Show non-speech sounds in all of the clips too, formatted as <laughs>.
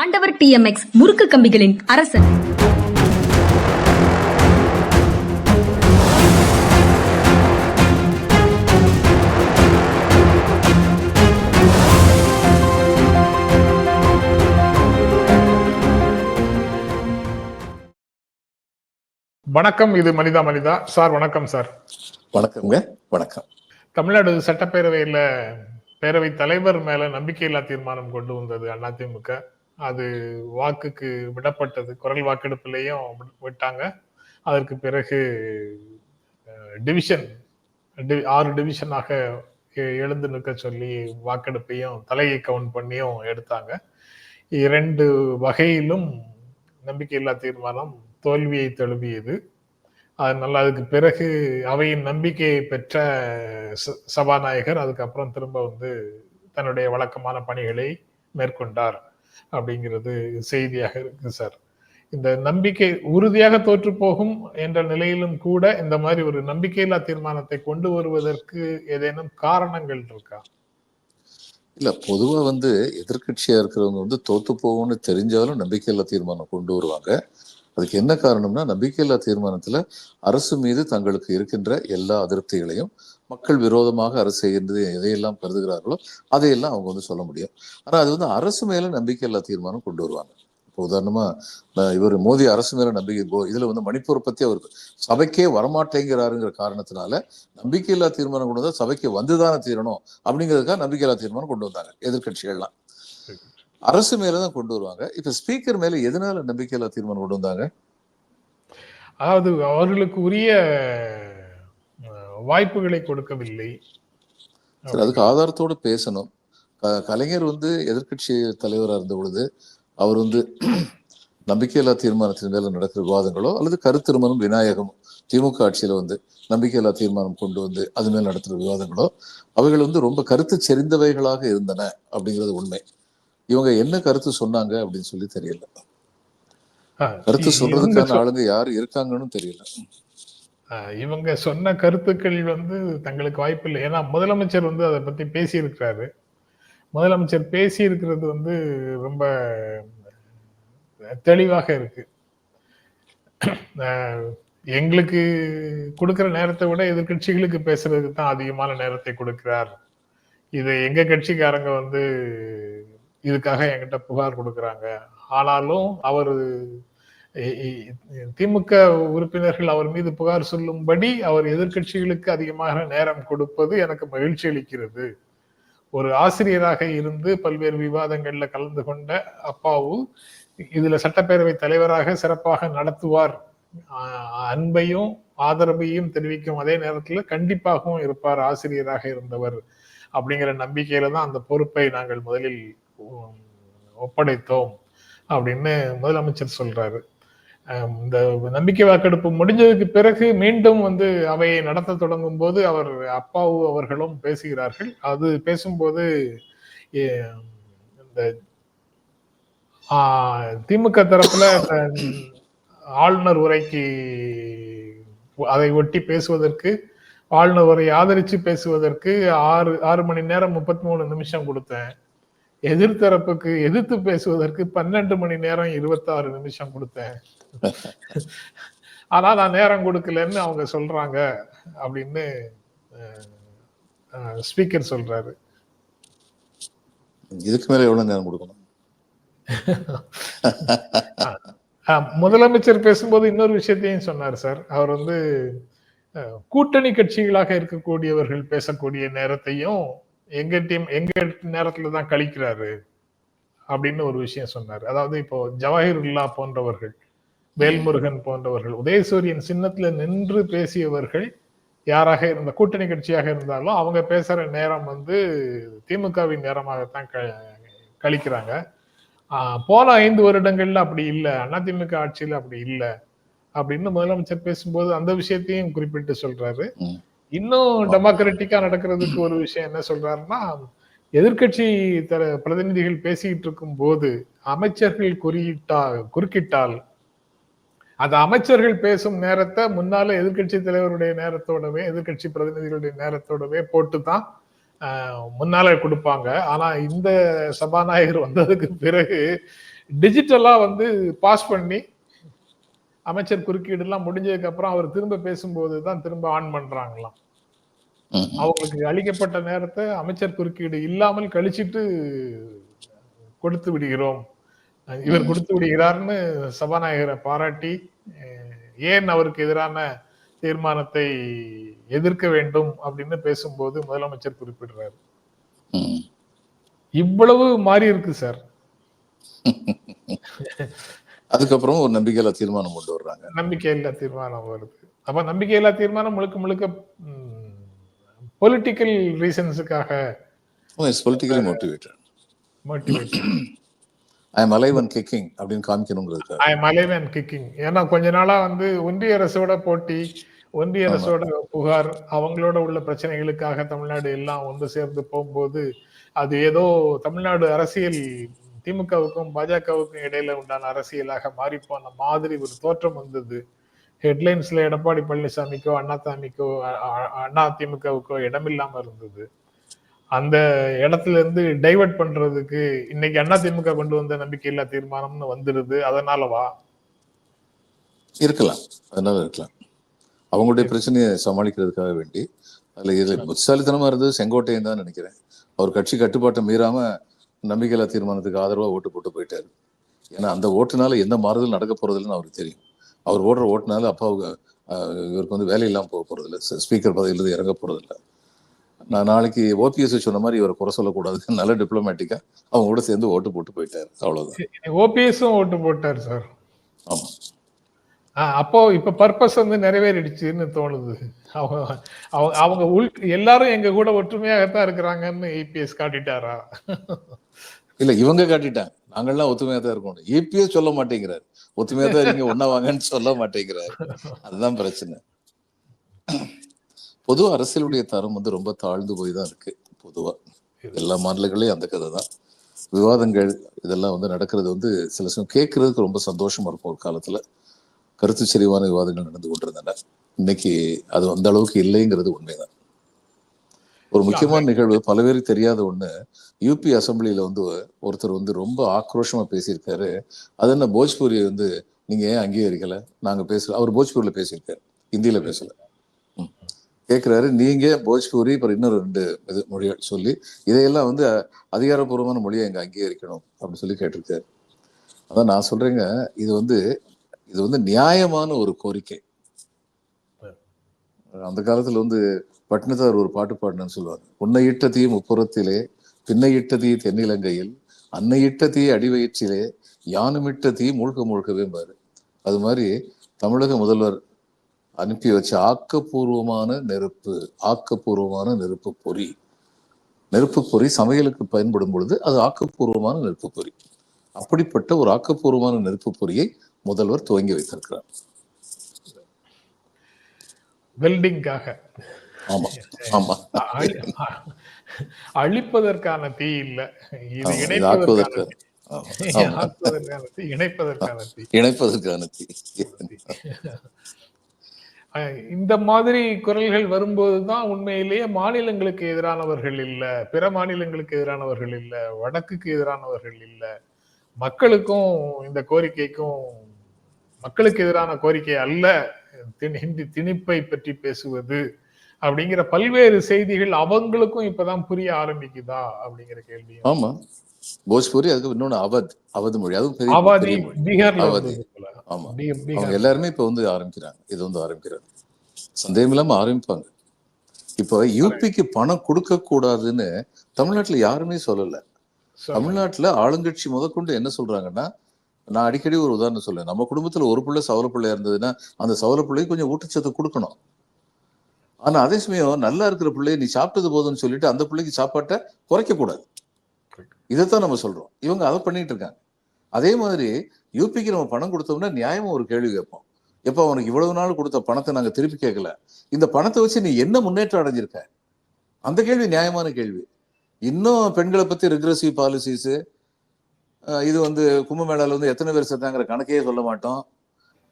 ஆண்டவர் டிஎம்எக்ஸ் முறுக்கு கம்பிகளின் அரசன். வணக்கம் இது மனிதா மனிதா. சார் வணக்கம் சார். வணக்கம்ங்க வணக்கம். தமிழ்நாடு சட்டப்பேரவையில பேரவை தலைவர் மேல நம்பிக்கையில்லா தீர்மானம் கொண்டு வந்தது அதிமுக அது வாக்குக்கு விடப்பட்டது குரல் வாக்கெடுப்பிலையும் வி- விட்டாங்க. அதற்கு பிறகு டிவிஷன் ஆறு டிவிஷனாக எ- எழுந்து நிற்க சொல்லி வாக்கெடுப்பையும் தலையை கவுண்ட் பண்ணியும் எடுத்தாங்க. இரண்டு வகையிலும் நம்பிக்கையில்லா தீர்மானம் தோல்வியை தழுவியது. அதனால அதுக்கு பிறகு அவையின் நம்பிக்கையை பெற்ற ச- சபாநாயகர் அதுக்கப்புறம் திரும்ப வந்து தன்னுடைய வழக்கமான பணிகளை மேற்கொண்டார். அப்படிங்கிறது செய்தியாக இருக்கு சார். இந்த நம்பிக்கை உறுதியாக தோற்று போகும் என்ற நிலையிலும் கூட இந்த மாதிரி ஒரு நம்பிக்கையில்லா தீர்மானத்தை கொண்டு வருவதற்கு ஏதேனும் காரணங்கள் இருக்கா? இல்ல பொதுவா வந்து எதிர்க்கட்சியா இருக்கிறவங்க வந்து தோத்து போகும்னு தெரிஞ்சாலும் நம்பிக்கையில்லா தீர்மானம் கொண்டு வருவாங்க. அதுக்கு என்ன காரணம்னா நம்பிக்கையில்லா தீர்மானத்துல அரசு மீது தங்களுக்கு இருக்கின்ற எல்லா அதிருப்திகளையும் மக்கள் விரோதமாக அரசு செய்கின்றது எதையெல்லாம் கருதுகிறார்களோ அதையெல்லாம் அவங்க வந்து சொல்ல முடியும். ஆனா அது வந்து அரசு மேல நம்பிக்கையில்லா தீர்மானம் கொண்டு வருவாங்க. இப்போ உதாரணமா இவர் மோடி அரசு மேல நம்பிக்கை போ இதுல வந்து மணிப்பூரை பத்தி அவர் சபைக்கே வரமாட்டேங்கிறாருங்கிற காரணத்தினால நம்பிக்கையில்லா தீர்மானம் கொண்டு வந்தா சபைக்கு வந்துதானே தீரணும் அப்படிங்கிறதுக்காக நம்பிக்கையில்லா தீர்மானம் கொண்டு வந்தாங்க எதிர்கட்சிகள்லாம் அரசு மேலதான் கொண்டு வருவாங்க. இப்ப ஸ்பீக்கர் மேல எதனால நம்பிக்கையில்லா தீர்மானம் கொண்டு வந்தாங்க? அதாவது அவர்களுக்கு உரிய வாய்ப்புகளை கொடுக்கவில்லை. சரி அதுக்கு ஆதாரத்தோடு பேசணும். கலைஞர் வந்து எதிர்க்கட்சி தலைவராக இருந்த பொழுது அவர் வந்து நம்பிக்கையில்லா தீர்மானத்தின் மேல நடக்கிற விவாதங்களோ அல்லது கருத்திருமணம் விநாயகம் திமுக ஆட்சியில வந்து நம்பிக்கையில்லா தீர்மானம் கொண்டு வந்து அது மேல் நடத்துற விவாதங்களோ அவைகள் வந்து ரொம்ப கருத்து செறிந்தவைகளாக இருந்தன அப்படிங்கிறது உண்மை. இவங்க என்ன கருத்து சொன்னாங்க அப்படின்னு சொல்லி தெரியல. கருத்து சொல்றதுக்கான ஆளுங்க யார் இருக்காங்கன்னு தெரியல. இவங்க சொன்ன கருத்துக்கள் வந்து தங்களுக்கு வாய்ப்பு இல்லை. ஏன்னா முதலமைச்சர் வந்து அதை பத்தி பேசியிருக்கிறாரு. முதலமைச்சர் பேசி இருக்கிறது வந்து ரொம்ப தெளிவாக இருக்கு. எங்களுக்கு கொடுக்கிற நேரத்தை விட எதிர்க்கட்சிகளுக்கு பேசுறதுக்கு தான் அதிகமான நேரத்தை கொடுக்கிறார். இது எங்க கட்சிக்காரங்க வந்து இதுக்காக என்கிட்ட புகார் கொடுக்குறாங்க. ஆனாலும் அவர் திமுக உறுப்பினர்கள் அவர் மீது புகார் சொல்லும்படி அவர் எதிர்க்கட்சிகளுக்கு அதிகமாக நேரம் கொடுப்பது எனக்கு மகிழ்ச்சி அளிக்கிறது. ஒரு ஆசிரியராக இருந்து பல்வேறு விவாதங்கள்ல கலந்து கொண்ட அப்பாவு இதுல சட்டப்பேரவை தலைவராக சிறப்பாக நடத்துவார். அன்பையும் ஆதரவையும் தெரிவிக்கும் அதே நேரத்துல கண்டிப்பாகவும் இருப்பார் ஆசிரியராக இருந்தவர் அப்படிங்கிற நம்பிக்கையில தான் அந்த பொறுப்பை நாங்கள் முதலில் ஒப்படைத்தோம் அப்படின்னு முதலமைச்சர் சொல்றாரு. இந்த நம்பிக்கை வாக்கெடுப்பு முடிஞ்சதுக்கு பிறகு மீண்டும் வந்து அவையை நடத்த தொடங்கும் போது அவர் அப்பாவு அவர்களும் பேசுகிறார்கள். அது பேசும்போது இந்த ஆஹ், திமுக தரப்புல ஆளுநர் உரைக்கு அதை ஒட்டி பேசுவதற்கு ஆளுநர் உரை ஆதரிச்சு பேசுவதற்கு ஆறு ஆறு மணி நேரம் முப்பத்தி மூணு நிமிஷம் கொடுத்தேன். எதிர்த்தரப்புக்கு எதிர்த்து பேசுவதற்கு பன்னெண்டு மணி நேரம் இருபத்தாறு நிமிஷம் கொடுத்தேன். ஆனா நான் நேரம் கொடுக்கலன்னு அவங்க சொல்றாங்க அப்படின்னு ஸ்பீக்கர் சொல்றாரு. இதுக்கு மேல எவ்வளவு நேரம் கொடுக்கணும்? முதலமைச்சர் பேசும்போது இன்னொரு விஷயத்தையும் சொன்னார் சார். அவர் வந்து கூட்டணி கட்சிகளாக இருக்கக்கூடியவர்கள் பேசக்கூடிய நேரத்தையும் எங்க டீம் எங்க நேரத்துல தான் கழிக்கிறாரு அப்படின்னு ஒரு விஷயம் சொன்னார். அதாவது இப்போ ஜவாஹிருல்லா போன்றவர்கள் வேல்முருகன் போன்றவர்கள் உதயசூரியன் சின்னத்துல நின்று பேசியவர்கள் யாராக இருந்த கூட்டணி கட்சியாக இருந்தாலும் அவங்க பேசுற நேரம் வந்து திமுகவின் நேரமாகத்தான் க- கழிக்கிறாங்க. போன ஐந்து வருடங்கள்ல அப்படி இல்லை அதிமுக ஆட்சியில அப்படி இல்லை அப்படின்னு முதலமைச்சர் பேசும்போது அந்த விஷயத்தையும் குறிப்பிட்டு சொல்றாரு. இன்னும் டெமோக்ராட்டிக்கா நடக்கிறதுக்கு ஒரு விஷயம் என்ன சொல்றாருன்னா எதிர்க்கட்சி தர பிரதிநிதிகள் பேசிக்கிட்டு இருக்கும் போது அமைச்சர்கள் குறியிட்டா குறுக்கிட்டால் அந்த அமைச்சர்கள் பேசும் நேரத்தை முன்னால எதிர்க்கட்சி தலைவருடைய நேரத்தோடவே எதிர்க்கட்சி பிரதிநிதிகளுடைய நேரத்தோடவே போட்டு தான் முன்னால கொடுப்பாங்க. ஆனா இந்த சபாநாயகர் வந்ததுக்கு பிறகு டிஜிட்டலா வந்து பாஸ் பண்ணி அமைச்சர் குறுக்கீடு எல்லாம் முடிஞ்சதுக்கு அப்புறம் அவர் திரும்ப பேசும்போது தான் திரும்ப ஆன் பண்றாங்களாம். அவங்களுக்கு அளிக்கப்பட்ட நேரத்தை அமைச்சர் குறுக்கீடு இல்லாமல் கழிச்சிட்டு கொடுத்து விடுகிறோம். இவர் கொடுத்து விடுகிறார்னு சபாநாயகரை பாராட்டி ஏன் அவருக்கு எதிரான தீர்மானத்தை எதிர்க்க வேண்டும் அப்படின்னு பேசும்போது முதலமைச்சர் குறிப்பிடுறாரு. இவ்வளவு மாறி இருக்கு சார். <laughs> அதுக்கப்புறம் ஒரு நம்பிக்கையில்லா தீர்மானம் கொண்டு வர்றாங்க. நம்பிக்கையில்லா தீர்மானம் வருது. அப்ப நம்பிக்கையில்லா தீர்மானம் முழுக்க முழுக்க political ரீசன்ஸுக்காக politically motivated I am alive and kicking அப்படின்னு காமிக்கணுங்கிறதுக்காக. I am alive and kicking ஏன்னா கொஞ்ச நாளா வந்து ஒன்றிய அரசோட போட்டி ஒன்றிய அரசோட புகார் அவங்களோட உள்ள பிரச்சனைகளுக்காக தமிழ்நாடு எல்லாம் ஒன்று சேர்ந்து போகும்போது அது ஏதோ தமிழ்நாடு அரசியல் திமுகவுக்கும் பாஜகவுக்கும் இடையில உண்டான அரசியலாக மாறி போன மாதிரி ஒரு தோற்றம் வந்தது. ஹெட்லைன்ஸ்ல எடப்பாடி பழனிசாமிக்கோ அண்ணாசாமிக்கோ அ- அ- அண்ணா திமுகவுக்கோ இடமில்லாம இருந்தது. அந்த இடத்துல இருந்து டைவர்ட் பண்றதுக்கு இன்னைக்கு அண்ணா திமுக கொண்டு வந்த நம்பிக்கையில்லா தீர்மானம்னு வந்துருது. அதனாலவா இருக்கலாம். அதனால இருக்கலாம். அவங்களுடைய பிரச்சனையை சமாளிக்கிறதுக்காக வேண்டி. அதுல இது புத்திசாலித்தனமா இருந்தது. செங்கோட்டையன் தான் நினைக்கிறேன். அவர் கட்சி கட்டுப்பாட்டை மீறாம நம்பிக்கையில்லா தீர்மானத்துக்கு ஆதரவா ஓட்டு போட்டு போயிட்டாரு. ஏன்னா அந்த ஓட்டுனால எந்த மாறுதல் நடக்க போறதில்லைன்னு அவருக்கு தெரியும். அவர் ஓடுற ஓட்டுனால அப்பாவுக்கு இவருக்கு வந்து வேலை இல்லாம போக போறதில்ல. ஸ்பீக்கர் பதவியிலிருந்து இறங்க போறதில்ல. நான் நாளைக்கு ஓபிஎஸ் சொன்ன மாதிரி இவரை குறை சொல்லக்கூடாது. <laughs> நல்ல டிப்ளமேட்டிக்கா அவங்க கூட சேர்ந்து ஓட்டு போட்டு போயிட்டாரு. அவ்வளவுதான். ஓபிஎஸும் ஓட்டு போட்டார் சார். ஆமா. அப்போ இப்ப பர்பஸ் வந்து நிறைவேறிடுச்சுன்னு தோணுது. அவங்க அவங்க அவங்க உள் எல்லாரும் எங்க கூட ஒற்றுமையாகத்தான் இருக்கிறாங்கன்னு ஏபிஎஸ் காட்டிட்டாரா? இல்ல இவங்க காட்டிட்டாங்க. நாங்கெல்லாம் ஒத்துமையா தான் இருக்கோம் ஏபிஎஸ் சொல்ல மாட்டேங்கிறாரு. ஒத்துமையா தான் இருக்கீங்க ஒன்னா வாங்கன்னு சொல்ல மாட்டேங்கிறாரு. அதுதான் பிரச்சனை. பொது அரசியலுடைய தரம் வந்து ரொம்ப தாழ்ந்து போய் தான் இருக்கு பொதுவா. எல்லா மாநிலங்களையும் அந்த கதை தான். விவாதங்கள் இதெல்லாம் வந்து நடக்கிறது வந்து சில சமயம் கேட்கறதுக்கு ரொம்ப சந்தோஷமா இருக்கும் ஒரு காலத்துல. கருத்து செறிவான விவாதங்கள் நடந்து கொண்டிருந்தன. இன்னைக்கு அது அந்த அளவுக்கு இல்லைங்கிறது உண்மைதான். ஒரு முக்கியமான நிகழ்வு பல பேருக்கு தெரியாத ஒண்ணு யூபி அசெம்பிளில வந்து ஒருத்தர் வந்து ரொம்ப ஆக்ரோஷமா பேசியிருக்காரு. அது என்ன போஜ்பூரி வந்து நீங்க ஏன் அங்கீகரிக்கல? நாங்க பேசல. அவர் போஜ்பூர்ல பேசியிருக்காரு. ஹிந்தியில பேசல. ம். கேக்குறாரு நீங்க போஜ்பூரி அப்புறம் இன்னொரு ரெண்டு இது மொழிகள் சொல்லி இதையெல்லாம் வந்து அதிகாரப்பூர்வமான மொழியை எங்க அங்கீகரிக்கணும் அப்படின்னு சொல்லி கேட்டிருக்காரு. அதான் நான் சொல்றேங்க இது வந்து இது வந்து நியாயமான ஒரு கோரிக்கை. அந்த காலத்துல வந்து பட்டினத்தார் ஒரு பாட்டு பாடினு சொல்லுவாங்க. உன்னை இட்ட தீ முப்புறத்திலே பின்னை இட்ட தீ தென்னிலங்கையில் அன்னை இட்ட தீ அடிவயிற்றிலே யானுமிட்ட தீ முழுக்க முழுக்கவே பாரு. அது மாதிரி தமிழக முதல்வர் அனுப்பி வச்ச ஆக்கப்பூர்வமான நெருப்பு ஆக்கப்பூர்வமான நெருப்பு பொறி. நெருப்பு பொறி சமையலுக்கு பயன்படும் பொழுது அது ஆக்கப்பூர்வமான நெருப்பு பொறி. அப்படிப்பட்ட ஒரு ஆக்கப்பூர்வமான நெருப்பு பொறியை முதல்வர் துவங்கி வைத்திருக்கிறார். வெல்டிங்காக. ஆமா ஆமா. அழி- அழிப்பதற்கான தீ இல்ல. இது இணைப்பதற்கான தீ. இணைப்பதற்கான இணைப்பதற்கான இந்த மாதிரி குரல்கள் வரும்போதுதான் உண்மையிலேயே மாநிலங்களுக்கு எதிரானவர்கள் இல்ல பிற மாநிலங்களுக்கு எதிரானவர்கள் இல்ல வடக்குக்கு எதிரானவர்கள் இல்ல மக்களுக்கும் இந்த கோரிக்கைக்கும் மக்களுக்கு எதிரான கோரிக்கை அல்ல. ஹிந்தி திணிப்பை பற்றி பேசுவது அப்படிங்கிற பல்வேறு செய்திகள் அவங்களுக்கும் இப்பதான் புரிய ஆரம்பிக்குதா அப்படிங்கிற கேள்வி ஆமா. போஜ்பூரி அதுக்கு இன்னொன்னு அவத் அவத் மொழி. அதுவும் பெரிய அவாதி. பீகார்ல அவாதி. ஆமா. அவங்க எல்லாருமே இப்ப வந்து ஆரம்பிக்கிறாங்க. இது வந்து ஆரம்பிக்கிறாங்க சந்தேகம் இல்லாம ஆரம்பிப்பாங்க. இப்போ யூபிக்கு பணம் கொடுக்க கூடாதுன்னு தமிழ்நாட்டுல யாருமே சொல்லல. தமிழ்நாட்டுல ஆளுங்கட்சி முதற்கொண்டு என்ன சொல்றாங்கன்னா நான் அடிக்கடி ஒரு உதாரணம் சொல்லுவேன் நம்ம குடும்பத்தில் ஒரு பிள்ளை சவல பிள்ளை இருந்ததுன்னா அந்த சவல பிள்ளைக்கு கொஞ்சம் ஊட்டச்சத்து கொடுக்கணும். ஆனால் அதே சமயம் நல்லா இருக்கிற பிள்ளைய நீ சாப்பிட்டது போதும்னு சொல்லிட்டு அந்த பிள்ளைக்கு சாப்பாட்டை குறைக்கக்கூடாது. இதைத்தான் நம்ம சொல்கிறோம் இவங்க அதை பண்ணிட்டு இருக்காங்க. அதே மாதிரி யூபிக்கு நம்ம பணம் கொடுத்தோம்னா நியாயமாக ஒரு கேள்வி கேட்போம். எப்போ அவனுக்கு இவ்வளவு நாள் கொடுத்த பணத்தை நாங்கள் திருப்பி கேட்கல. இந்த பணத்தை வச்சு நீ என்ன முன்னேற்றம் அடைஞ்சிருக்க? அந்த கேள்வி நியாயமான கேள்வி. இன்னும் பெண்களை பற்றி ரெக்ரெசிவ் பாலிசிஸு இது வந்து கும்பமேளாவில் வந்து எத்தனை பேர் செத்தாங்கிற கணக்கையே சொல்ல மாட்டோம்.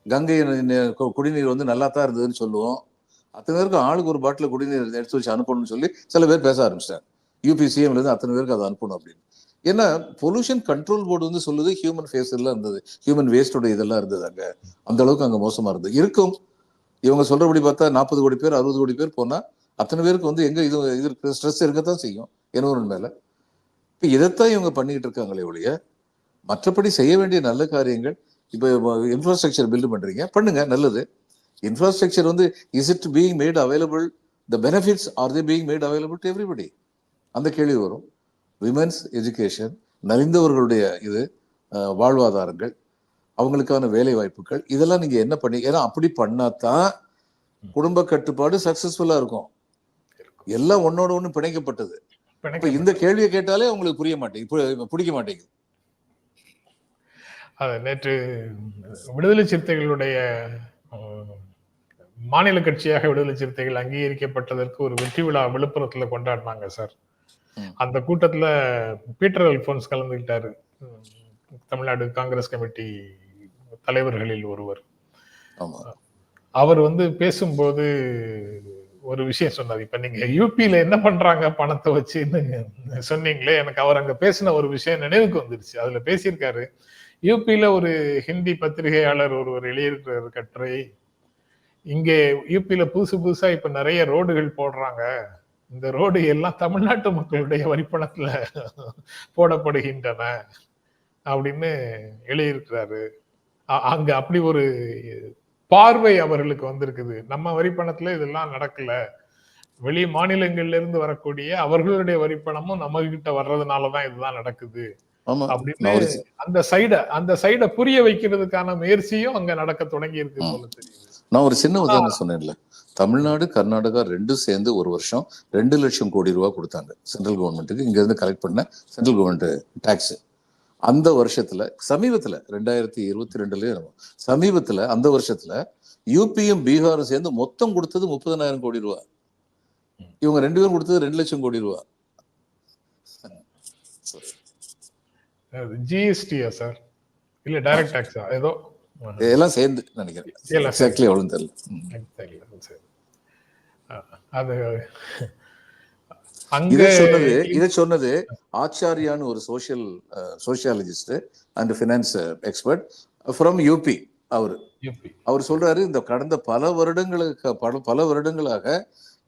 கங்கை கு- குடிநீர் வந்து நல்லா தான் இருந்ததுன்னு சொல்லுவோம். அத்தனை பேருக்கு ஆளுக்கு ஒரு பாட்டில் குடிநீர் எடுத்து வச்சு அனுப்பணும்னு சொல்லி சில பேர் பேச ஆரம்பிச்சிட்டாங்க. யூபிசிஎம்ல இருந்து அத்தனை பேருக்கு அதை அனுப்பணும் அப்படின்னு. ஏன்னா பொல்யூஷன் கண்ட்ரோல் போர்டு வந்து சொல்லுது ஹியூமன் ஃபேஸ் எல்லாம் இருந்தது. ஹியூமன் வேஸ்டோட இதெல்லாம் இருந்தது அங்க. அந்த அளவுக்கு அங்க மோசமா இருந்தது. இருக்கும். இவங்க சொல்றபடி பார்த்தா நாற்பது கோடி பேர் அறுபது கோடி பேர் போனா அத்தனை பேருக்கு வந்து எங்க இது இது ஸ்ட்ரெஸ் இருக்கத்தான் செய்யும். என்வரன் மேல. இப்ப இதைத்தான் இவங்க பண்ணிக்கிட்டு இருக்காங்களே ஒழிய மற்றபடி செய்ய வேண்டிய நல்ல காரியங்கள். இப்போ இன்ஃப்ராஸ்ட்ரக்சர் பில்டு பண்றீங்க பண்ணுங்க நல்லது. இன்ஃப்ராஸ்ட்ரக்சர் வந்து is it being made available the benefits are they being made available to everybody அந்த கேள்வி வரும். விமென்ஸ் எஜுகேஷன் நலிந்தவர்களுடைய இது வாழ்வாதாரங்கள் அவங்களுக்கான வேலை வாய்ப்புகள் இதெல்லாம் நீங்க என்ன பண்ணி ஏன்னா அப்படி பண்ணாதான் குடும்ப கட்டுப்பாடு சக்சஸ்ஃபுல்லா இருக்கும். எல்லாம் ஒன்னோட ஒண்ணு பிணைக்கப்பட்டது. இப்ப இந்த கேள்வியை கேட்டாலே உங்களுக்கு புரிய மாட்டேங்குது பிடிக்க மாட்டேங்குது. அது நேற்று விடுதலை சிறுத்தைகளுடைய மாநில கட்சியாக விடுதலை சிறுத்தைகள் அங்கீகரிக்கப்பட்டதற்கு ஒரு வெற்றி விழா விழுப்புரத்துல கொண்டாடினாங்க சார். அந்த கூட்டத்துல பீட்டர் அல்போன்ஸ் கலந்துக்கிட்டாரு உம், தமிழ்நாடு காங்கிரஸ் கமிட்டி தலைவர்களில் ஒருவர். அவர் வந்து பேசும்போது ஒரு விஷயம் சொன்னார். இப்ப நீங்க யூபியில என்ன பண்றாங்க பணத்தை வச்சுன்னு சொன்னீங்களே எனக்கு அவர் அங்க பேசின ஒரு விஷயம் நினைவுக்கு வந்துருச்சு. அதுல பேசியிருக்காரு யூபியில் ஒரு ஹிந்தி பத்திரிகையாளர் ஒருவர் எழுதியிருக்கிற கட்டுரை. இங்கே யூபியில் புதுசு புதுசாக இப்போ நிறைய ரோடுகள் போடுறாங்க. இந்த ரோடு எல்லாம் தமிழ்நாட்டு மக்களுடைய வரிப்பணத்தில் போடப்படுகின்றன அப்படின்னு எழுதியிருக்கிறாரு. அ- அங்க அப்படி ஒரு பார்வை அவர்களுக்கு வந்திருக்குது. நம்ம வரிப்பணத்துல இதெல்லாம் நடக்கல. வெளி மாநிலங்கள்ல இருந்து வரக்கூடிய அவர்களுடைய வரிப்பணமும் நம்ம கிட்ட வர்றதுனாலதான் இதுதான் நடக்குது. அப்படின்னு அந்த சைட அந்த சைட புரிய வைக்கிறதுக்கான முயற்சியும் அங்க நடக்க தொடங்கி இருக்கு ம். போல தெரியுது. நான் ஒரு சின்ன உதாரணம் சொன்னேன்ல. தமிழ்நாடு கர்நாடகா ரெண்டும் சேர்ந்து ஒரு வருஷம் ரெண்டு லட்சம் கோடி ரூபாய் கொடுத்தாங்க சென்ட்ரல் கவர்மெண்ட்டுக்கு. இங்க இருந்து கலெக்ட் பண்ண சென்ட்ரல் கவர்மெண்ட் டாக்ஸ் அந்த வருஷத்துல சமீபத்துல ரெண்டாயிரத்தி இருபத்தி ரெண்டுலயே சமீபத்துல அந்த வருஷத்துல யூபியும் பீகாரும் சேர்ந்து மொத்தம் கொடுத்தது முப்பதனாயிரம் கோடி ரூபாய் இவங்க ரெண்டு பேரும் கொடுத்தது ரெண்டு லட்சம் கோடி ரூபாய் ஜிஎஸ்டியா சார் இல்ல டைரக்ட் டாக்ஸா ஏதோ எல்லாம் சேர்ந்து நினைக்கிறேன். எக்ஸாக்ட்லி எவ்வளவு தெரியல. சரி. அது இதை சொன்னது இதை சொன்னது ஆச்சாரியான்னு ஒரு social sociologist and finance expert from UP அவர். அவர் சொல்றாரு இந்த கடந்த பல வருடங்களுக்கு பல பல வருடங்களாக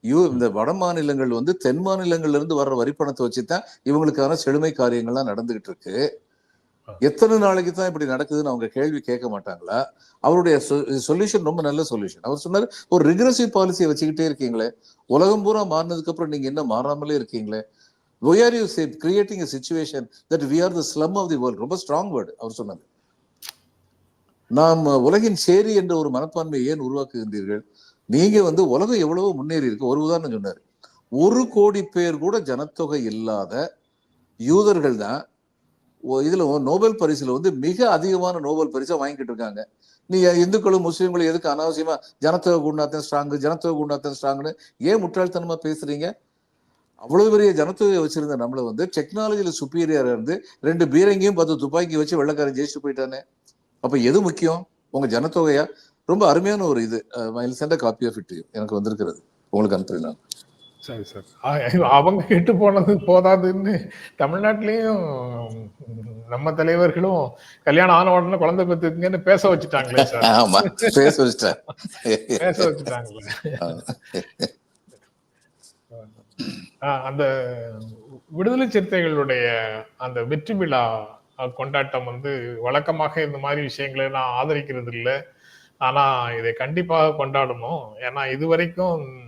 யூ இந்த வட மாநிலங்கள் வந்து தென் மாநிலங்கள்ல இருந்து வர்ற வரிப்பணத்தை வச்சுதான் இவங்களுக்கான செழுமை காரியங்கள்லாம் நடந்துகிட்டு இருக்கு எத்தனை நாளைக்கு தான் இப்படி நடக்குதுன்னு அவங்க கேள்வி கேட்க மாட்டாங்களா? அவருடைய சொல்யூஷன் ரொம்ப நல்ல சொல்யூஷன் அவர் சொன்னாரு ஒரு ரிக்ரசிவ் பாலிசியை வச்சுக்கிட்டே இருக்கீங்களே. உலகம் பூரா மாறினதுக்கு அப்புறம் நீங்க என்ன மாறாமலே இருக்கீங்களே? Why are you creating a situation that we are the slum of the world? ரொம்ப ஸ்ட்ராங் வேர்டு அவர் சொன்னாரு. நாம் உலகின் சேரி என்ற ஒரு மனப்பான்மையை ஏன் உருவாக்குகின்றீர்கள்? நீங்க வந்து உலகம் எவ்வளவோ முன்னேறி இருக்கு. ஒரு உதாரணம் சொன்னார். ஒரு கோடி பேர் கூட ஜனத்தொகை இல்லாத யூதர்கள் தான் இதுல நோபல் பரிசுல வந்து மிக அதிகமான நோபல் பரிசை வாங்கிட்டு இருக்காங்க. நீ இந்துக்களும் முஸ்லீம்களும் எதுக்கு அனாவசியமா ஜனத்தொகை குண்டாத்தன் ஸ்ட்ராங்கு ஜனத்தொகை குண்டாத்தன் ஸ்ட்ராங்னு ஏன் முட்டாள்தனமா பேசுறீங்க? அவ்வளவு பெரிய ஜனத்தொகையை வச்சிருந்த நம்மள வந்து டெக்னாலஜியில சுப்பீரியரா இருந்து ரெண்டு பீரங்கியும் பத்து துப்பாக்கி வச்சு வெள்ளக்காரன் ஜெயிச்சுட்டு போயிட்டானே. அப்ப எது முக்கியம்? உங்க ஜனத்தொகையா? ரொம்ப அருமையான ஒரு இது சென்ட காப்பி ஆஃப் இட் எனக்கு வந்திருக்கிறது. உங்களுக்கு அனுப்புறேன் நான். சரி சார். அவங்க கெட்டு போனது போதாதுன்னு தமிழ்நாட்டிலயும் நம்ம தலைவர்களும் கல்யாணம் ஆன உடனே குழந்தை பெற்றுக்குங்கன்னு பேச வச்சுட்டாங்களே சார். ஆமா பேச வச்சிட்டேன் பேச வச்சுட்டாங்களே. அந்த விடுதலை சிறுத்தைகளுடைய அந்த வெற்றி விழா கொண்டாட்டம் வந்து வழக்கமாக இந்த மாதிரி விஷயங்களை நான் ஆதரிக்கிறது இல்லை ஆனா இதை கண்டிப்பாக கொண்டாடணும். ஏன்னா இதுவரைக்கும்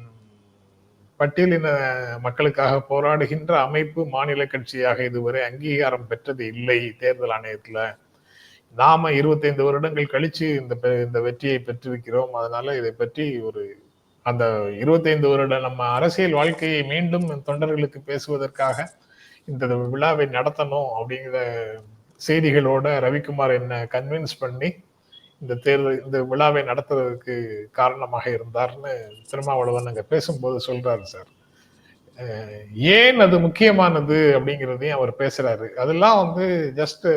பட்டியலின மக்களுக்காக போராடுகின்ற அமைப்பு மாநில கட்சியாக இதுவரை அங்கீகாரம் பெற்றது இல்லை தேர்தல் ஆணையத்துல. நாம 25 வருடங்கள் கழிச்சு இந்த பெ- இந்த வெற்றியை பெற்றிருக்கிறோம். அதனால இதை பற்றி ஒரு அந்த 25 வருட நம்ம அரசியல் வாழ்க்கையை மீண்டும் தொண்டர்களுக்கு பேசுவதற்காக இந்த விழாவை நடத்தணும் அப்படிங்கிற செய்திகளோட ரவிக்குமார் என்ன கன்வின்ஸ் பண்ணி இந்த தேர்தல் இந்த விழாவை நடத்துறதுக்கு காரணமாக இருந்தார்னு திருமாவளவன் அங்க பேசும்போது சொல்றாரு சார். ஏன் அது முக்கியமானது அப்படிங்கிறதையும் அவர் பேசுறாரு. அதெல்லாம் வந்து ஜஸ்ட்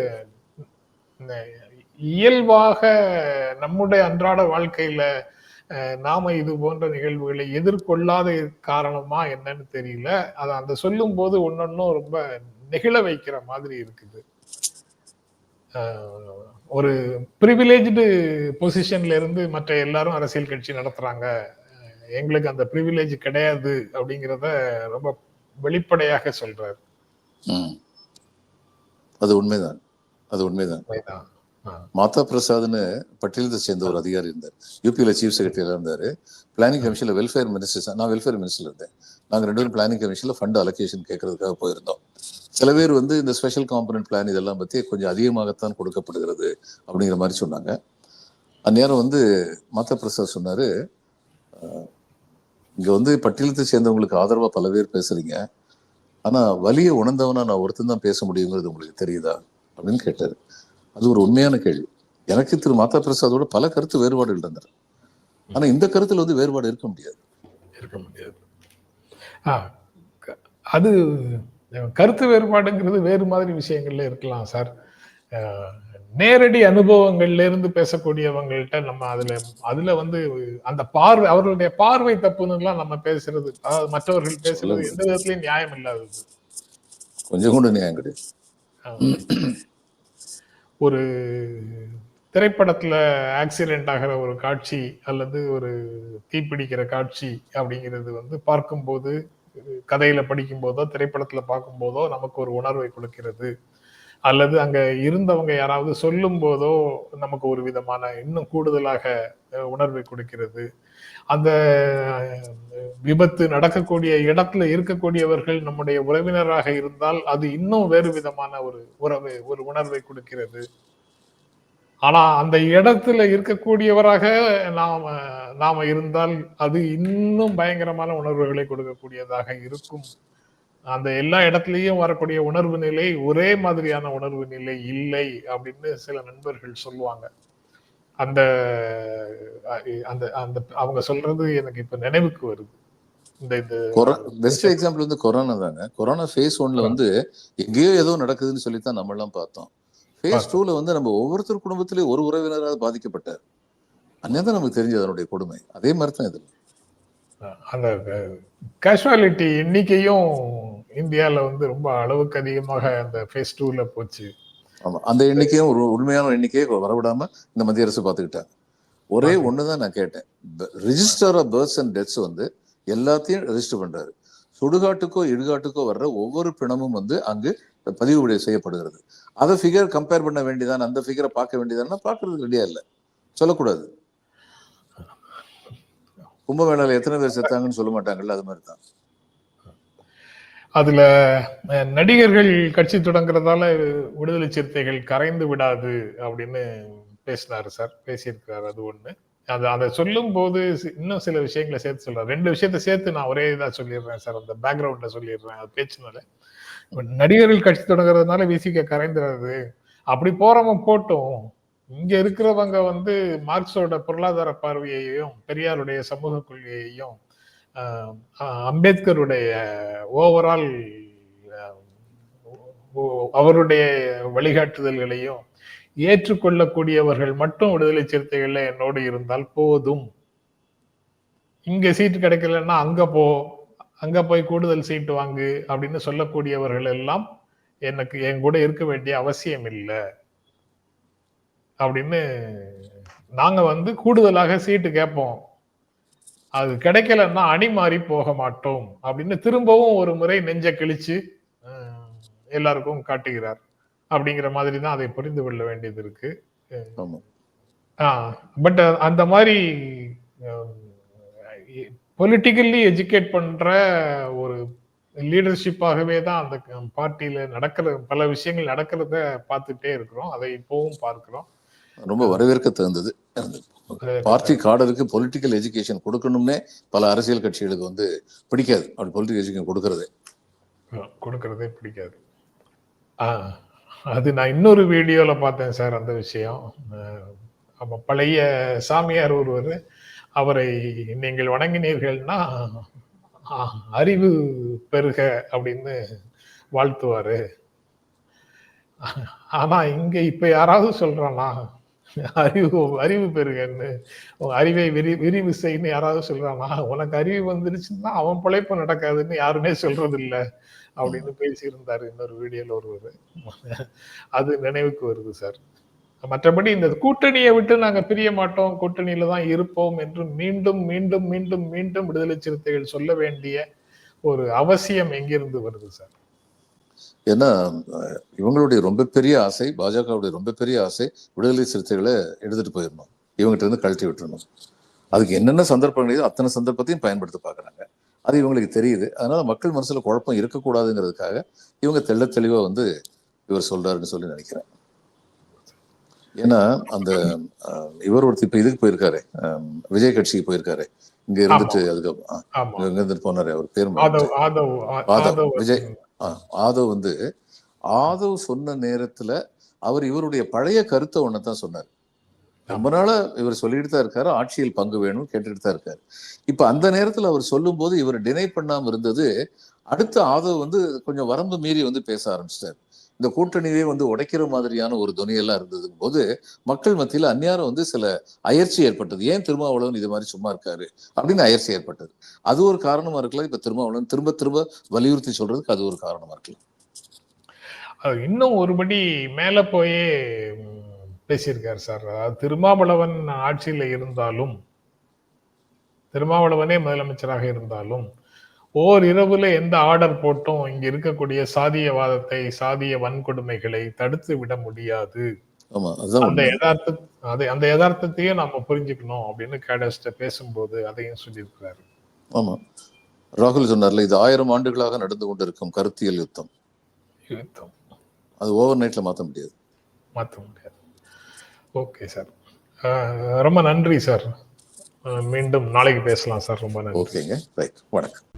இயல்பாக நம்முடைய அன்றாட வாழ்க்கையில நாம இது போன்ற நிகழ்வுகளை எதிர்கொள்ளாத காரணமா என்னன்னு தெரியல. அதை அந்த சொல்லும் போது ஒன்னொன்னும் ரொம்ப நெகிழ வைக்கிற மாதிரி இருக்குது. ஒரு ப்ரிவிலேஜ்டு பொசிஷன்ல இருந்து மற்ற எல்லாரும் அரசியல் கட்சி நடத்துறாங்க. எங்களுக்கு அந்த ப்ரிவிலேஜ் கிடையாது அப்படிங்கிறத ரொம்ப வெளிப்படையாக சொல்றாரு. அது உண்மைதான். அது உண்மைதான். மாதா பிரசாத்னு பட்டியலத்தை சேர்ந்த ஒரு அதிகாரி இருந்தார். யூபியில சீஃப் செக்ரட்டரியா இருந்தாரு. பிளானிங் கமிஷன்ல வெல்ஃபேர் மினிஸ்டர் நான் வெல்ஃபேர் மினிஸ்டர்ல இருந்தேன். நாங்கள் ரெண்டு பேரும் பிளானிங் கமிஷனில் ஃபண்ட் அலோகேஷன் கேட்கறதுக்காக போயிருந்தோம். சில பேர் வந்து இந்த ஸ்பெஷல் காம்பனன்ட் பிளான் இதெல்லாம் பற்றி கொஞ்சம் அதிகமாகத்தான் கொடுக்கப்படுகிறது அப்படிங்கிற மாதிரி சொன்னாங்க. அந்நேரம் வந்து மாதா பிரசாத் சொன்னார் இங்கே வந்து பட்டியலத்தை சேர்ந்தவங்களுக்கு ஆதரவாக பல பேர் பேசுகிறீங்க ஆனால் வலியை உணர்ந்தவனா நான் ஒருத்தன் தான் பேச முடியுங்கிறது உங்களுக்கு தெரியுதா? அப்படின்னு கேட்டார். அது ஒரு உண்மையான கேள்வி. எனக்கு திரு மாதா பிரசாதோட பல கருத்து வேறுபாடுகள் இருந்தது ஆனால் இந்த கருத்தில் வந்து வேறுபாடு இருக்க முடியாது. இருக்க முடியாது. அது கருத்து வேறுபாடுங்கிறது வேறு மாதிரி விஷயங்கள்ல இருக்கலாம் சார். நேரடி அனுபவங்கள்ல இருந்து பேசக்கூடியவங்கள்ட்ட நம்ம அதுல அதுல வந்து அந்த பார்வை அவர்களுடைய பார்வை தப்புன்னுலாம் நம்ம பேசுறது அதாவது மற்றவர்கள் பேசுறது எந்த விதத்திலயும் நியாயம் இல்லாதது. கொஞ்சம் கூட நியாயம் கிடையாது. ஒரு திரைப்படத்தில் ஆக்சிடென்ட் ஆகிற ஒரு காட்சி அல்லது ஒரு தீப்பிடிக்கிற காட்சி அப்படிங்கிறது வந்து பார்க்கும்போது கதையில படிக்கும்போதோ திரைப்படத்தில் திரைப்படத்துல பார்க்கும்போதோ நமக்கு ஒரு உணர்வை கொடுக்கிறது. அல்லது அங்க இருந்தவங்க யாராவது சொல்லும் போதோ நமக்கு ஒரு விதமான இன்னும் கூடுதலாக உணர்வை கொடுக்கிறது. அந்த விபத்து நடக்கக்கூடிய இடத்துல இருக்கக்கூடியவர்கள் நம்முடைய உறவினராக இருந்தால் அது இன்னும் வேறு விதமான ஒரு உறவை ஒரு உணர்வை கொடுக்கிறது. ஆனா அந்த இடத்துல இருக்கக்கூடியவராக நாம நாம இருந்தால் அது இன்னும் பயங்கரமான உணர்வுகளை கொடுக்கக்கூடியதாக இருக்கும். அந்த எல்லா இடத்துலயும் வரக்கூடிய உணர்வு நிலை ஒரே மாதிரியான உணர்வு நிலை இல்லை அப்படின்னு சில நண்பர்கள் சொல்லுவாங்க. அந்த அந்த அந்த அவங்க சொல்றது எனக்கு இப்ப நினைவுக்கு வருது. இந்த இந்த பெஸ்ட் எக்ஸாம்பிள் வந்து கொரோனா தாங்க கொரோனா ஃபேஸ் ஒன்ல வந்து எங்கேயோ ஏதோ நடக்குதுன்னு சொல்லித்தான் நம்ம எல்லாம் பார்த்தோம். ஃபேஸ் டூல வந்து நம்ம ஒவ்வொருத்தர் குடும்பத்திலேயும் ஒரு உறவினராக பாதிக்கப்பட்டார். அந்நேரம் தான் நமக்கு தெரிஞ்சது அதனுடைய கொடுமை. அதே மாதிரி தான் இது அந்த கேஷுவாலிட்டி எண்ணிக்கையும் இந்தியால வந்து ரொம்ப அளவுக்கு அதிகமாக அந்த ஃபேஸ் டூல போச்சு. ஆமா. அந்த எண்ணிக்கையும் ஒரு உண்மையான எண்ணிக்கையை வரவிடாம இந்த மத்திய அரசு பார்த்துக்கிட்டாங்க ஒரே ஒண்ணுதான் நான் கேட்டேன். Register of births and deaths வந்து எல்லாத்தையும் ரெஜிஸ்டர் பண்றாரு. சுடுகாட்டுக்கோ இடுகாட்டுக்கோ வர்ற ஒவ்வொரு பிணமும் வந்து அங்கு பதிவு செய்யப்படுகிறது. அதை ஃபிகர் கம்பேர் பண்ண வேண்டியதான் அந்த ஃபிகரை பார்க்க வேண்டியதானா பார்க்கறதுக்கு ரெடியா இல்லை. சொல்லக்கூடாது. கும்பமேளால எத்தனை பேர் செத்தாங்கன்னு சொல்ல மாட்டாங்கல்ல அது மாதிரி தான் அதுல நடிகர்கள் கட்சி தொடங்குறதால விடுதலை சிறுத்தைகள் கரைந்து விடாது அப்படின்னு பேசினாரு சார் பேசியிருக்கிறார் அது ஒண்ணு. அது அதை சொல்லும் போது இன்னும் சில விஷயங்களை சேர்த்து சொல்றேன் ரெண்டு விஷயத்த சேர்த்து நான் ஒரே இதாக சொல்லிடுறேன் சார் அந்த பேக்ரவுண்ட சொல்லிடுறேன் அது பேச்சுனால. நடிகர்கள் கட்சி தொடங்குறதுனால விசிக கரைந்துடுறது அப்படி போறவன் போட்டும். இங்க இருக்கிறவங்க வந்து மார்க்ஸோட பொருளாதார பார்வையையும் பெரியாருடைய சமூக கொள்கையையும் அம்பேத்கருடைய ஓவரால் அவருடைய வழிகாட்டுதல்களையும் ஏற்றுக்கொள்ளக்கூடியவர்கள் மட்டும் விடுதலை சிறுத்தைகள்ல என்னோடு இருந்தால் போதும். இங்க சீட்டு கிடைக்கலன்னா அங்க போ. அங்க போய் கூடுதல் சீட்டு வாங்கு அப்படின்னு சொல்லக்கூடியவர்கள் எல்லாம் எனக்கு என் கூட இருக்க வேண்டிய அவசியம் இல்லை அப்படின்னு நாங்க வந்து கூடுதலாக சீட்டு கேட்போம் அது கிடைக்கலன்னா அணி மாறி போக மாட்டோம் அப்படின்னு திரும்பவும் ஒரு முறை நெஞ்ச கிழிச்சு எல்லாருக்கும் காட்டுகிறார் அப்படிங்கிற மாதிரி தான் அதை புரிந்து கொள்ள வேண்டியது இருக்கு. பட் அந்த மாதிரி பொலிட்டிக்கல்லி எஜுகேட் பண்ற ஒரு லீடர்ஷிப்பாகவே தான் அந்த பார்ட்டியில நடக்கிற பல விஷயங்கள் நடக்கிறத பார்த்துட்டே இருக்கிறோம். அதை இப்பவும் பார்க்கிறோம். ரொம்ப வரவேற்க தகுந்தது. பார்ட்டி காடருக்கு பொலிட்டிக்கல் எஜுகேஷன் கொடுக்கணும்னே பல அரசியல் கட்சிகளுக்கு வந்து பிடிக்காது. அப்படி பொலிட்டிக்கல் எஜுகேஷன் கொடுக்கறதே. கொடுக்கறதே பிடிக்காது. அது நான் இன்னொரு வீடியோல பார்த்தேன் சார் அந்த விஷயம். பழைய சாமியார் ஒருவர் அவரை நீங்கள் வணங்கினீர்கள்னா அறிவு பெருக அப்படின்னு வாழ்த்துவாரு. ஆனா இங்க இப்ப யாராவது சொல்றானா அறிவு அறிவு பெருகன்னு அறிவை விரி விரிவு செய்யு யாராவது சொல்றானா உனக்கு அறிவு வந்துருச்சுன்னா அவன் பிழைப்பு நடக்காதுன்னு யாருமே சொல்றது இல்ல அப்படின்னு பேசியிருந்தாரு இன்னொரு வீடியோல ஒருவர். அது நினைவுக்கு வருது சார். மற்றபடி இந்த கூட்டணியை விட்டு நாங்க பிரிய மாட்டோம். கூட்டணியில தான் இருப்போம் என்று மீண்டும் மீண்டும் மீண்டும் மீண்டும் விடுதலை சிறுத்தைகள் சொல்ல வேண்டிய ஒரு அவசியம் எங்கிருந்து வருது சார்? ஏன்னா இவங்களுடைய ரொம்ப பெரிய ஆசை பாஜகவுடைய ரொம்ப பெரிய ஆசை விடுதலை சிறுத்தைகளை எடுத்துட்டு போயிடணும். இவங்ககிட்ட இருந்து கழட்டி விட்டுறணும் அதுக்கு என்னென்ன சந்தர்ப்பங்கள் அத்தனை சந்தர்ப்பத்தையும் பயன்படுத்தி பார்க்குறாங்க. அது இவங்களுக்கு தெரியுது. அதனால மக்கள் மனசுல குழப்பம் இருக்கக்கூடாதுங்கிறதுக்காக இவங்க தெள்ள தெளிவா வந்து இவர் சொல்றாருன்னு சொல்லி நினைக்கிறேன். ஏன்னா அந்த இவர் ஒருத்தர் இப்ப இதுக்கு போயிருக்காரு. விஜய் கட்சிக்கு போயிருக்காரு. இங்க இருந்துட்டு அதுக்கு அஹ், ஆமா. இங்க இருந்துட்டு போனாரு. அவர் பேர் ஆதவ் விஜய். ஆதவ் வந்து ஆதவ் சொன்ன நேரத்துல அவர் இவருடைய பழைய கருத்தை ஒன்னதான் சொன்னார். ரொம்ப நாளா இவர் சொல்லிட்டு தான் இருக்காரு. ஆட்சியில் பங்கு வேணும் கேட்டுட்டு தான் இருக்காரு. இப்ப அந்த நேரத்துல அவர் சொல்லும்போது இவர் டினை பண்ணாம இருந்தது அடுத்த ஆதவ் வந்து கொஞ்சம் வரம்பு மீறி வந்து பேச ஆரம்பிச்சிட்டார். இந்த கூட்டணியே வந்து உடைக்கிற மாதிரியான ஒரு துணியெல்லாம் இருந்தது போது மக்கள் மத்தியில அந்நியாரம் வந்து சில அயற்சி ஏற்பட்டது. ஏன் திருமாவளவன் இது மாதிரி சும்மா இருக்காரு? அப்படின்னு அயற்சி ஏற்பட்டது. அது ஒரு காரணமா இருக்கலாம். இப்ப திருமாவளவன் திரும்ப திரும்ப வலியுறுத்தி சொல்றதுக்கு அது ஒரு காரணமா இருக்கலாம். இன்னும் ஒருபடி மேல போயே பேசியிருக்காரு சார். அதாவது திருமாவளவன் ஆட்சியில இருந்தாலும் திருமாவளவனே முதலமைச்சராக இருந்தாலும் ஓர் இரவுல எந்த ஆர்டர் போட்டும் இங்க இருக்கக்கூடிய சாதியவாதத்தை சாதிய வன்கொடுமைகளை தடுத்து விட முடியாது. அந்த. யதார்த்த அதை அந்த யதார்த்தத்தையும் நாம புரிஞ்சுக்கணும் அப்படின்னு கேடஸ்ட பேசும்போது அதையும் சொல்லியிருக்கிறாரு. ஆமா. ராகுல் சொன்னார்ல இது ஆயிரம் ஆண்டுகளாக நடந்து கொண்டிருக்கும் கருத்தியல் யுத்தம். யுத்தம். அது ஓவர் நைட்ல மாத்த முடியாது. மாற்ற முடியாது. Okay sir. ரொம்ப நன்றி சார். மீண்டும் நாளைக்கு பேசலாம் சார். ரொம்ப நன்றி. ஓகேங்க. ரைட். வணக்கம்.